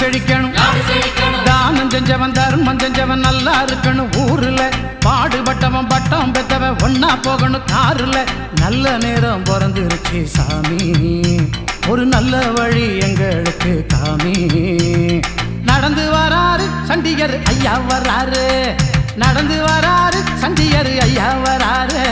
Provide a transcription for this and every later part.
செழிக்கணும். தானம் செஞ்சவன் தர்மம் செஞ்சவன் நல்லா இருக்கணும். ஊர்ல பாடுபட்டவன் பட்டம் பெத்தவன் ஒன்னா போகணும். காருல நல்ல நேரம் பிறந்துருச்சு சாமி. ஒரு நல்ல வழி எங்களுக்கு காமி நடந்து வராரு சண்டிகர் ஐயா வராரு. நடந்து வராரு சண்டிகர் ஐயா வராரு.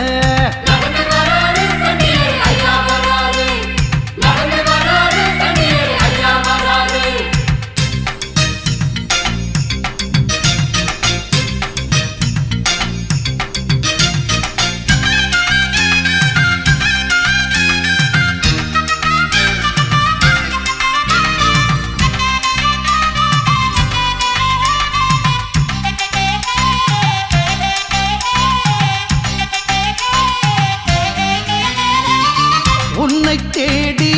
உன்னை தேடி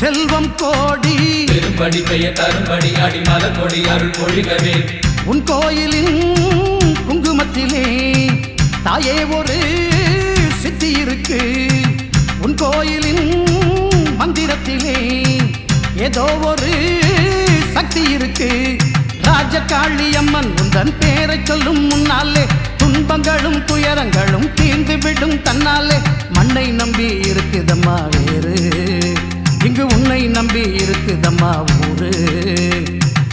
செல்வம் கோடி பெரும்படி பெய தரும்படி அடி மலர்கொடி அருள் பொழிகவே. உன் கோயிலின் குங்குமத்திலே தாயே ஒரு சித்தி இருக்கு. உன் கோயிலின் மந்திரத்திலே ஏதோ ஒரு சக்தி இருக்கு. ராஜகாளி அம்மன் உந்தன் பேரை சொல்லும் முன்னாலே துன்பங்களும் துயரங்களும் தீர்ந்து விடும் தன்னாலே மண்ணை நம்பி இருக்குதம்மா வேறு. இங்கு உன்னை நம்பி இருக்குதம்மா ஊரு.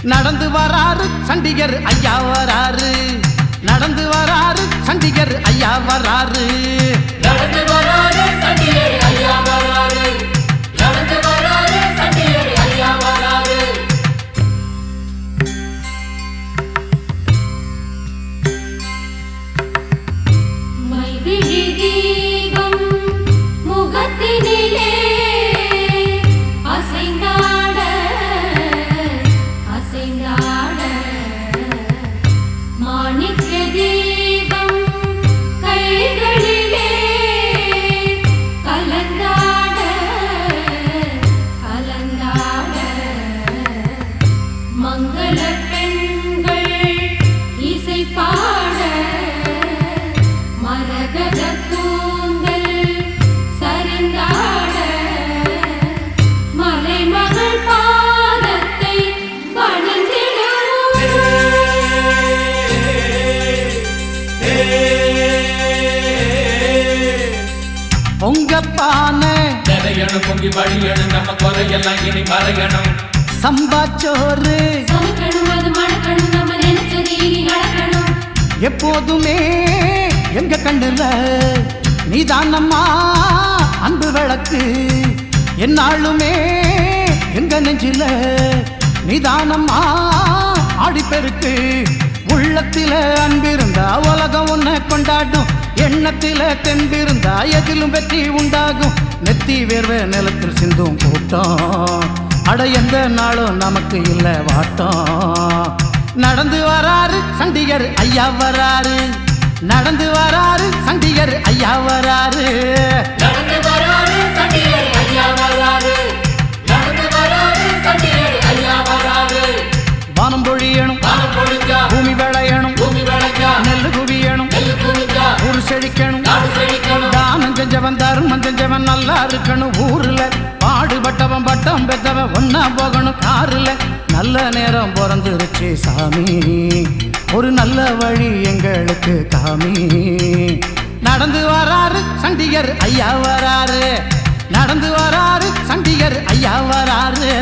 நடந்து வராரு சண்டிகர் ஐயா வராரு. நடந்து வராரு சண்டிகர் ஐயா வராரு. Manik dedi. பொங்க பானை நிறையணும் பொங்கி வழியணும் நம்ம குறையெல்லாம் இனி மறையணும். சம்பாச்சோறு சமைக்கணும் அது மணக்கணும் நம்ம நினைச்சது இனி நடக்கணும். எப்போதுமே எங்க கண்ணுல நீதானம்மா அன்பு விளக்கு. என்னாலுமே எங்க நெஞ்சில நீதானம்மா ஆடிப்பெருக்கு. உள்ளத்தில அன்பிருந்தா உலகம் உன்னை கொண்டாடும். எண்ணத்தில தெம்பிருந்தா எதிலும் வெற்றி உண்டாகும். நெத்தி வேர்வை நிலத்தில் சிந்தும் கூட்டம். அட எந்த நாளும் நமக்கு இல்லை வாட்டம். நடந்து வராரு சண்டிகர் ஐயா வராரு. நடந்து வராரு சண்டிகர் ஐயா வராரு. நடந்து செழிக்கணும். தானம் செஞ்சவன் தர்மம் செஞ்சவன் நல்லா இருக்கணும். ஊர்ல பாடுபட்டவன் பட்டம் பெத்தவன் ஒன்னா போகணும். காருல நல்ல நேரம் பிறந்துருச்சு சாமி. ஒரு நல்ல வழி எங்களுக்கு காமி. நடந்து வராரு சண்டிகர் ஐயா வராரு. நடந்து வராரு சண்டிகர் ஐயா வராரு.